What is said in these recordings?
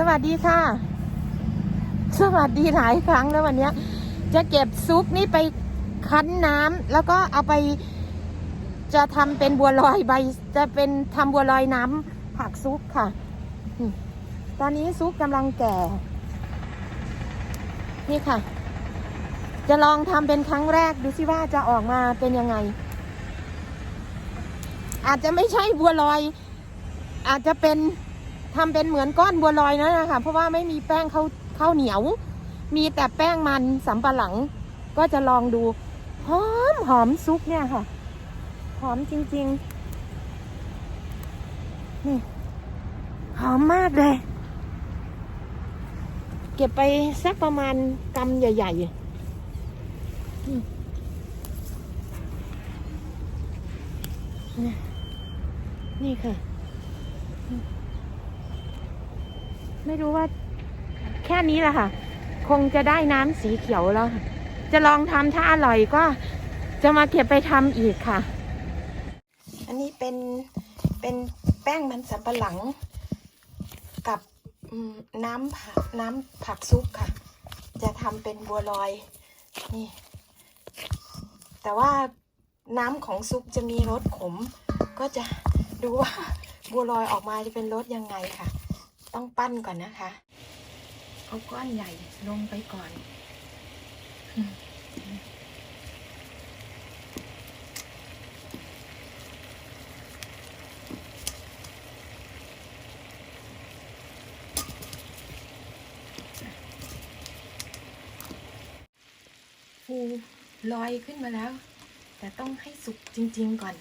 สวัสดีค่ะ สวัสดีหลายครั้งแล้ววันนี้จะเก็บซุปนี่ไปคั้นน้ำแล้วก็เอาไป จะทำเป็นบัวลอยใบ จะเป็นทำบัวลอยน้ำผักซุปค่ะ ตอนนี้ซุปกำลังแก่ นี่ค่ะ จะลองทำเป็นครั้งแรกดูสิว่าจะออกมาเป็นยังไง อาจจะไม่ใช่บัวลอย อาจจะเป็น ทำเป็นเหมือนก้อนบัวลอยนั่นนะคะเพราะว่าไม่มีแป้งข้าวข้าวเหนียว มีแต่แป้งมันสำปะหลัง ก็จะลองดูหอมหอมซุปเนี่ยค่ะ หอมจริง ๆ นี่หอมมากเลย เก็บไปสักประมาณกำใหญ่ๆนี่ค่ะ ไม่รู้ว่า แค่นี้แหละค่ะ คงจะได้น้ำสีเขียวแล้วค่ะ จะลองทำถ้าอร่อยก็จะมาเก็บไปทำอีกค่ะ อันนี้เป็นเป็นแป้งมันสับปะหลัง กับน้ำผักน้ำผักซุปค่ะ จะทำเป็นบัวลอยนี่ แต่ว่าน้ำของซุปจะมีรสขม ก็จะดูว่าบัวลอยออกมาจะเป็นรสยังไงค่ะ ต้องปั้นก่อนนะคะ เอาก้อนใหญ่ลงไปก่อนฟูลอยขึ้นมาแล้ว แต่ต้องให้สุกจริง ๆ ก่อน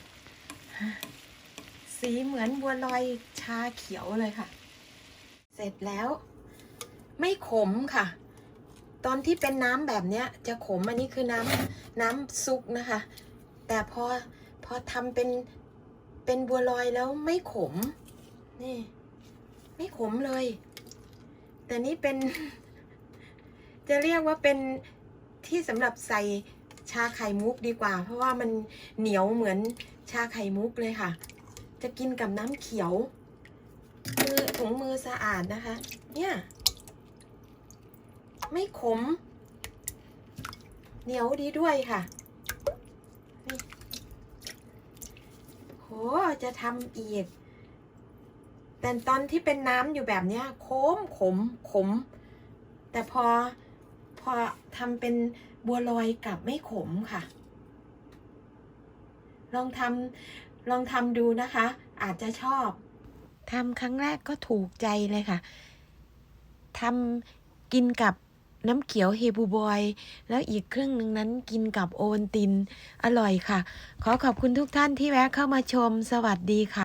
สีเหมือนบัวลอยชาเขียวเลยค่ะ ร็จแล้ว ไม่ขมค่ะ ตอนที่เป็นน้ำแบบเนี้ย จะขมอันนี้คือน้ำน้ำซุปนะคะ แต่พอพอทำเป็นเป็นบัวลอยแล้วไม่ขม นี่ ไม่ขมเลย แต่นี่เป็น จะเรียกว่าเป็นที่สำหรับใส่ชาไข่มุกดีกว่า เพราะว่ามันเหนียวเหมือนชาไข่มุกเลยค่ะ จะกินกับน้ำเขียว มือถุงมือสะอาดนะคะ เนี่ย ไม่ขม เหนียวดีด้วยค่ะโหจะทำอีก แต่ตอนที่เป็นน้ำอยู่แบบเนี้ยโค้มขมขม แต่พอพอทำเป็นบัวลอยกลับไม่ขมค่ะ ลองทำลองทำดูนะคะ อาจจะชอบ ทำครั้งแรกก็ถูกใจเลยค่ะทำกินกับน้ำเขียวเฮบูบอย แล้วอีกครึ่งหนึ่งนั้นกินกับโอวัลติน อร่อยค่ะ ขอขอบคุณทุกท่านที่แวะเข้ามาชม สวัสดีค่ะ